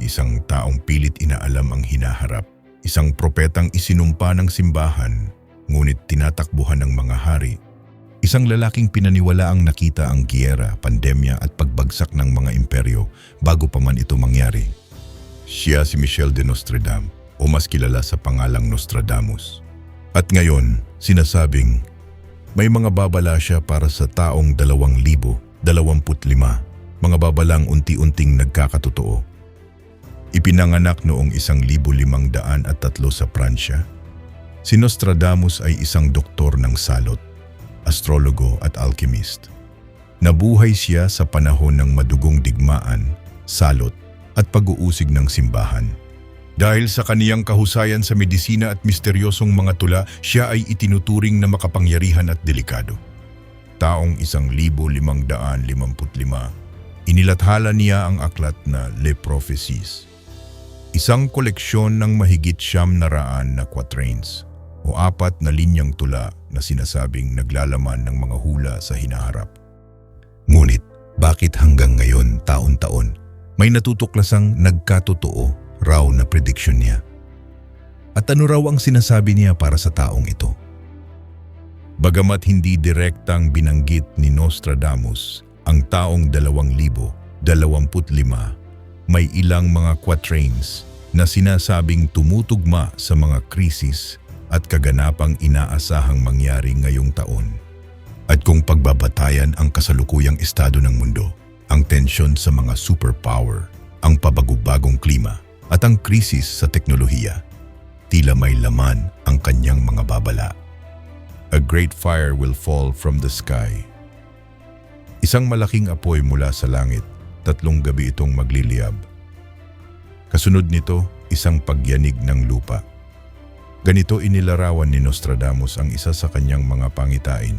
Isang taong pilit inaalam ang hinaharap. Isang propetang isinumpa ng simbahan, ngunit tinatakbuhan ng mga hari. Isang lalaking pinaniwala ang nakita ang giyera, pandemya at pagbagsak ng mga imperyo bago pa man ito mangyari. Siya si Michel de Nostradam o mas kilala sa pangalang Nostradamus. At ngayon, sinasabing may mga babala siya para sa taong 2025, mga babalang unti-unting nagkakatotoo. Ipinanganak noong 1503 sa Pransya. Si Nostradamus ay isang doktor ng salot, astrologo at alchemist. Nabuhay siya sa panahon ng madugong digmaan, salot at pag-uusig ng simbahan. Dahil sa kaniyang kahusayan sa medisina at misteryosong mga tula, siya ay itinuturing na makapangyarihan at delikado. Taong 1555, inilathala niya ang aklat na Le Prophecies. Isang koleksyon ng mahigit siyam na raan na quatrains o apat na linyang tula na sinasabing naglalaman ng mga hula sa hinaharap. Ngunit bakit hanggang ngayon taon-taon may natutuklasang nagkatotoo raw na prediction niya? At ano raw ang sinasabi niya para sa taong ito? Bagamat hindi direktang binanggit ni Nostradamus ang taong 2025 may ilang mga quatrains na sinasabing tumutugma sa mga krisis at kaganapang inaasahang mangyari ngayong taon. At kung pagbabatayan ang kasalukuyang estado ng mundo, ang tensyon sa mga superpower, ang pabagubagong klima at ang krisis sa teknolohiya, tila may laman ang kanyang mga babala. A great fire will fall from the sky. Isang malaking apoy mula sa langit tatlong gabi itong magliliyab. Kasunod nito, isang pagyanig ng lupa. Ganito inilarawan ni Nostradamus ang isa sa kanyang mga pangitain.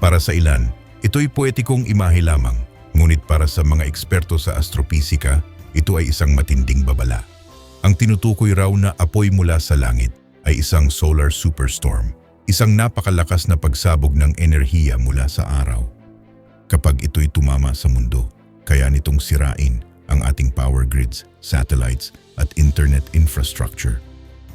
Para sa ilan, ito'y poetikong imahe lamang, ngunit para sa mga eksperto sa astropisika, ito ay isang matinding babala. Ang tinutukoy raw na apoy mula sa langit ay isang solar superstorm, isang napakalakas na pagsabog ng enerhiya mula sa araw. Kapag ito'y tumama sa mundo, kaya nitong sirain ang ating power grids, satellites at internet infrastructure.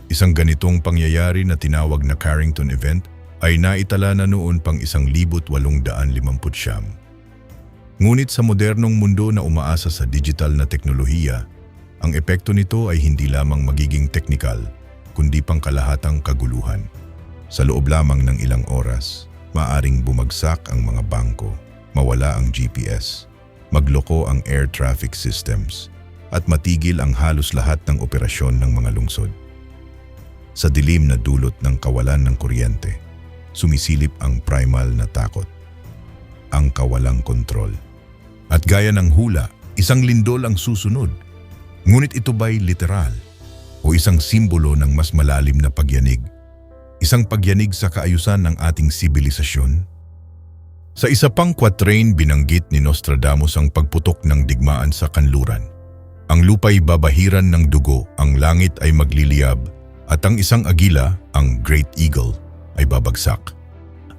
Isang ganitong pangyayari na tinawag na Carrington Event ay naitala na noon pang isang libot walong daan limamput siyam. Ngunit sa modernong mundo na umaasa sa digital na teknolohiya, ang epekto nito ay hindi lamang magiging teknikal, kundi pang kalahatang kaguluhan. Sa loob lamang ng ilang oras, maaring bumagsak ang mga bangko, mawala ang GPS, magloko ang air traffic systems at matigil ang halos lahat ng operasyon ng mga lungsod. Sa dilim na dulot ng kawalan ng kuryente, sumisilip ang primal na takot, ang kawalang kontrol. At gaya ng hula, isang lindol ang susunod. Ngunit ito ba'y literal o isang simbolo ng mas malalim na pagyanig? Isang pagyanig sa kaayusan ng ating sibilisasyon? Sa isa pang quatrain binanggit ni Nostradamus ang pagputok ng digmaan sa kanluran. Ang lupa'y babahiran ng dugo, ang langit ay magliliyab, at ang isang agila, ang Great Eagle, ay babagsak.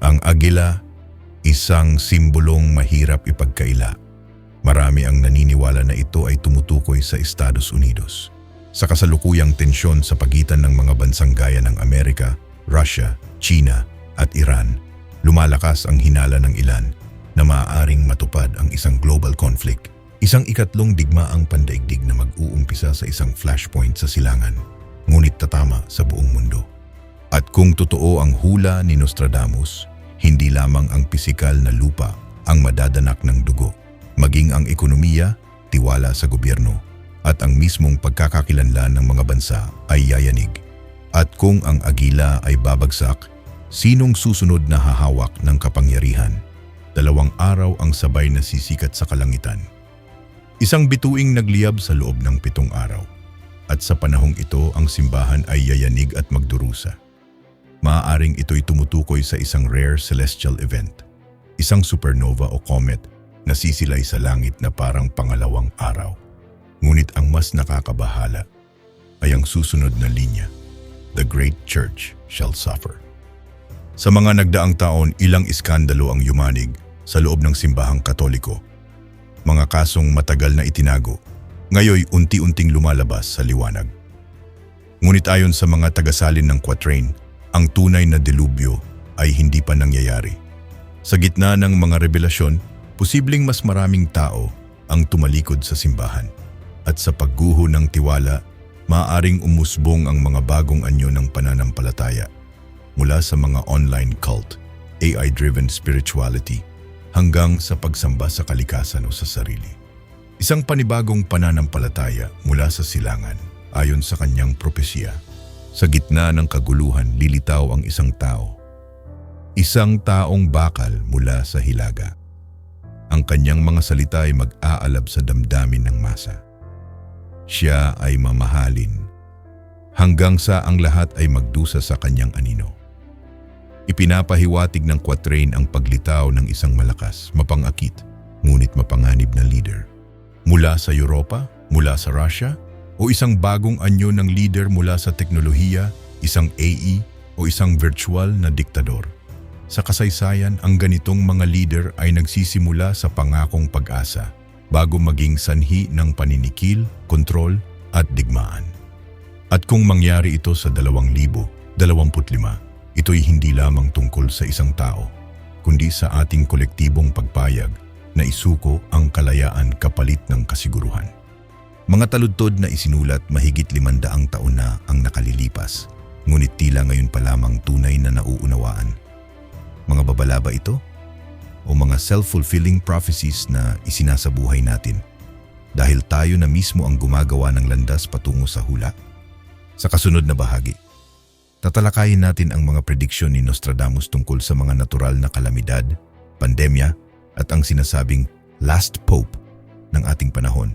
Ang agila, isang simbolong mahirap ipagkaila. Marami ang naniniwala na ito ay tumutukoy sa Estados Unidos. Sa kasalukuyang tensyon sa pagitan ng mga bansang gaya ng Amerika, Russia, China at Iran, lumalakas ang hinala ng ilan na maaaring matupad ang isang global conflict, isang ikatlong digmaang pandaigdig na mag-uumpisa sa isang flashpoint sa silangan, ngunit tatama sa buong mundo. At kung totoo ang hula ni Nostradamus, hindi lamang ang pisikal na lupa ang madadanak ng dugo, maging ang ekonomiya, tiwala sa gobyerno, at ang mismong pagkakakilanlan ng mga bansa ay yayanig. At kung ang agila ay babagsak, Sinong susunod na hahawak ng kapangyarihan? Dalawang araw ang sabay na sisikat sa kalangitan. Isang bituing nagliyab sa loob ng pitong araw. At sa panahong ito, ang simbahan ay yayanig at magdurusa. Maaaring ito'y tumutukoy sa isang rare celestial event. Isang supernova o comet na sisilay sa langit na parang pangalawang araw. Ngunit ang mas nakakabahala ay ang susunod na linya. The great church shall suffer. Sa mga nagdaang taon, ilang iskandalo ang yumanig sa loob ng simbahang katoliko. Mga kasong matagal na itinago, ngayoy unti-unting lumalabas sa liwanag. Ngunit ayon sa mga tagasalin ng quatrain, ang tunay na delubyo ay hindi pa nangyayari. Sa gitna ng mga revelasyon, posibleng mas maraming tao ang tumalikod sa simbahan. At sa pagguho ng tiwala, maaaring umusbong ang mga bagong anyo ng pananampalataya mula sa mga online cult, AI-driven spirituality, hanggang sa pagsamba sa kalikasan o sa sarili. Isang panibagong pananampalataya mula sa silangan ayon sa kanyang propesya. Sa gitna ng kaguluhan, lilitaw ang isang tao. Isang taong bakal mula sa hilaga. Ang kanyang mga salita ay mag-aalab sa damdamin ng masa. Siya ay mamahalin hanggang sa ang lahat ay magdusa sa kanyang anino. Ipinapahiwatig ng quatrain ang paglitaw ng isang malakas, mapangakit, ngunit mapanganib na leader mula sa Europa, mula sa Russia, o isang bagong anyo ng leader mula sa teknolohiya, isang AE, o isang virtual na diktador. Sa kasaysayan, ang ganitong mga leader ay nagsisimula sa pangakong pag-asa bago maging sanhi ng paninikil, kontrol at digmaan. At kung mangyari ito sa 2025, ito'y hindi lamang tungkol sa isang tao, kundi sa ating kolektibong pagpayag na isuko ang kalayaan kapalit ng kasiguruhan. Mga taludtod na isinulat mahigit limandaang taon na ang nakalilipas, ngunit tila ngayon pa lamang tunay na nauunawaan. Mga babala ba ito? O mga self-fulfilling prophecies na isinasabuhay natin dahil tayo na mismo ang gumagawa ng landas patungo sa hula? Sa kasunod na bahagi, tatalakayin natin ang mga prediksyon ni Nostradamus tungkol sa mga natural na kalamidad, pandemya, at ang sinasabing last pope ng ating panahon.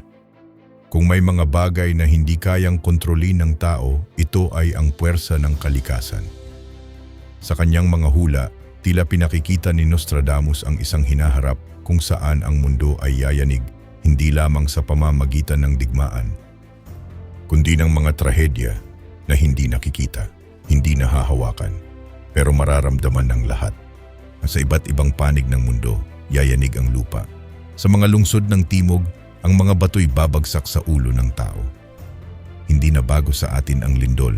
Kung may mga bagay na hindi kayang kontrolin ng tao, ito ay ang puwersa ng kalikasan. Sa kanyang mga hula, tila pinakikita ni Nostradamus ang isang hinaharap kung saan ang mundo ay yayanig hindi lamang sa pamamagitan ng digmaan, kundi ng mga trahedya na hindi nakikita, hindi nahahawakan, pero mararamdaman ng lahat. Sa iba't ibang panig ng mundo, yayanig ang lupa. Sa mga lungsod ng timog, ang mga bato'y babagsak sa ulo ng tao. Hindi na bago sa atin ang lindol,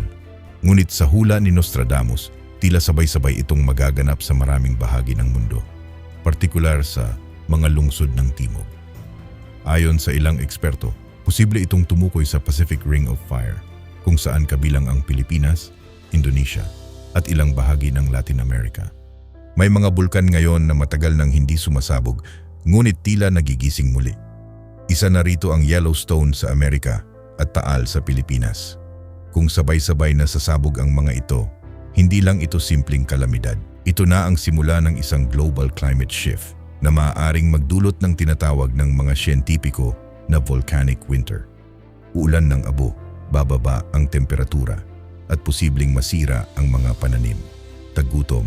ngunit sa hula ni Nostradamus, tila sabay-sabay itong magaganap sa maraming bahagi ng mundo, partikular sa mga lungsod ng timog. Ayon sa ilang eksperto, posible itong tumukoy sa Pacific Ring of Fire, kung saan kabilang ang Pilipinas, Indonesia, at ilang bahagi ng Latin America. May mga bulkan ngayon na matagal nang hindi sumasabog, ngunit tila nagigising muli. Isa na rito ang Yellowstone sa Amerika at Taal sa Pilipinas. Kung sabay-sabay na sasabog ang mga ito, hindi lang ito simpleng kalamidad. Ito na ang simula ng isang global climate shift na maaaring magdulot ng tinatawag ng mga siyentipiko na volcanic winter. Uulan ng abo, bababa ang temperatura at posibleng masira ang mga pananim. Tagutom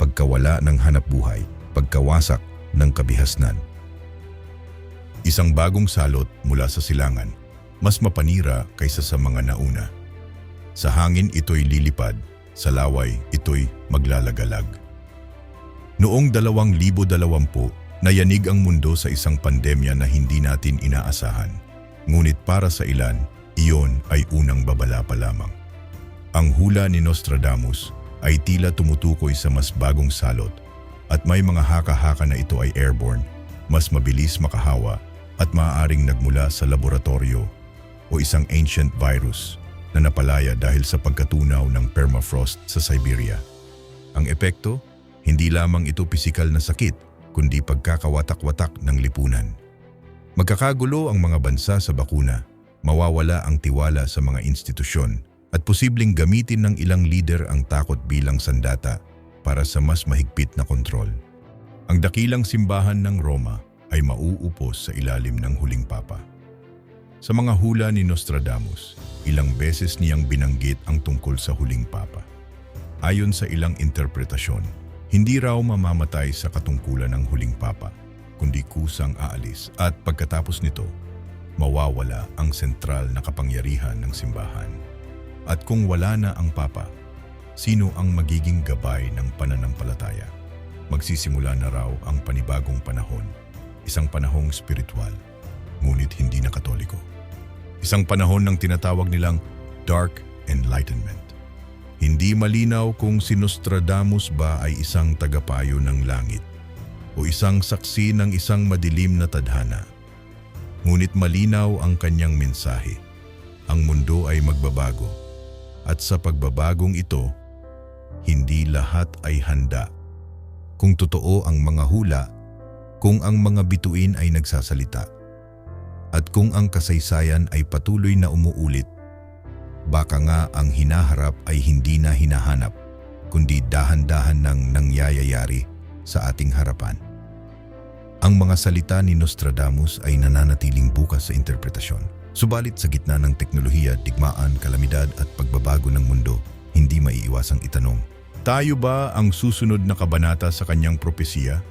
pagkawala ng hanap buhay, pagkawasak ng kabihasnan. Isang bagong salot mula sa silangan, mas mapanira kaysa sa mga nauna. Sa hangin ito'y lilipad, sa laway ito'y maglalagalag. Noong 2020, nayanig ang mundo sa isang pandemya na hindi natin inaasahan. Ngunit para sa ilan, iyon ay unang babala pa lamang. Ang hula ni Nostradamus ay tila tumutukoy sa mas bagong salot at may mga haka-haka na ito ay airborne, mas mabilis makahawa at maaaring nagmula sa laboratorio o isang ancient virus na napalaya dahil sa pagkatunaw ng permafrost sa Siberia. Ang epekto, hindi lamang ito pisikal na sakit, kundi pagkakawatak-watak ng lipunan. Magkakagulo ang mga bansa sa bakuna, mawawala ang tiwala sa mga institusyon at posibleng gamitin ng ilang leader ang takot bilang sandata para sa mas mahigpit na kontrol. Ang dakilang simbahan ng Roma ay mauupos sa ilalim ng huling papa. Sa mga hula ni Nostradamus, ilang beses niyang binanggit ang tungkol sa huling papa. Ayon sa ilang interpretasyon, hindi raw mamamatay sa katungkulan ng huling papa, kundi kusang aalis at pagkatapos nito, mawawala ang sentral na kapangyarihan ng simbahan. At kung wala na ang Papa, sino ang magiging gabay ng pananampalataya? Magsisimula na raw ang panibagong panahon, isang panahong spiritual, ngunit hindi na katoliko. Isang panahon ng tinatawag nilang Dark Enlightenment. Hindi malinaw kung si Nostradamus ba ay isang tagapayo ng langit o isang saksi ng isang madilim na tadhana. Ngunit malinaw ang kanyang mensahe. Ang mundo ay magbabago. At sa pagbabagong ito, hindi lahat ay handa. Kung totoo ang mga hula, kung ang mga bituin ay nagsasalita, at kung ang kasaysayan ay patuloy na umuulit, baka nga ang hinaharap ay hindi na hinahanap, kundi dahan-dahan nang nangyayayari sa ating harapan. Ang mga salita ni Nostradamus ay nananatiling bukas sa interpretasyon. Subalit sa gitna ng teknolohiya, digmaan, kalamidad at pagbabago ng mundo, hindi maiiwasang itanong, Tayo ba ang susunod na kabanata sa kanyang propesiya?